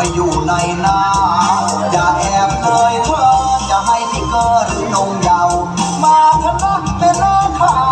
ไปอยู่ในน้ำอย่าแอบเลยเธออย่าให้ที่เกิหนงเยาวมาทะนักเป็นหน้าขา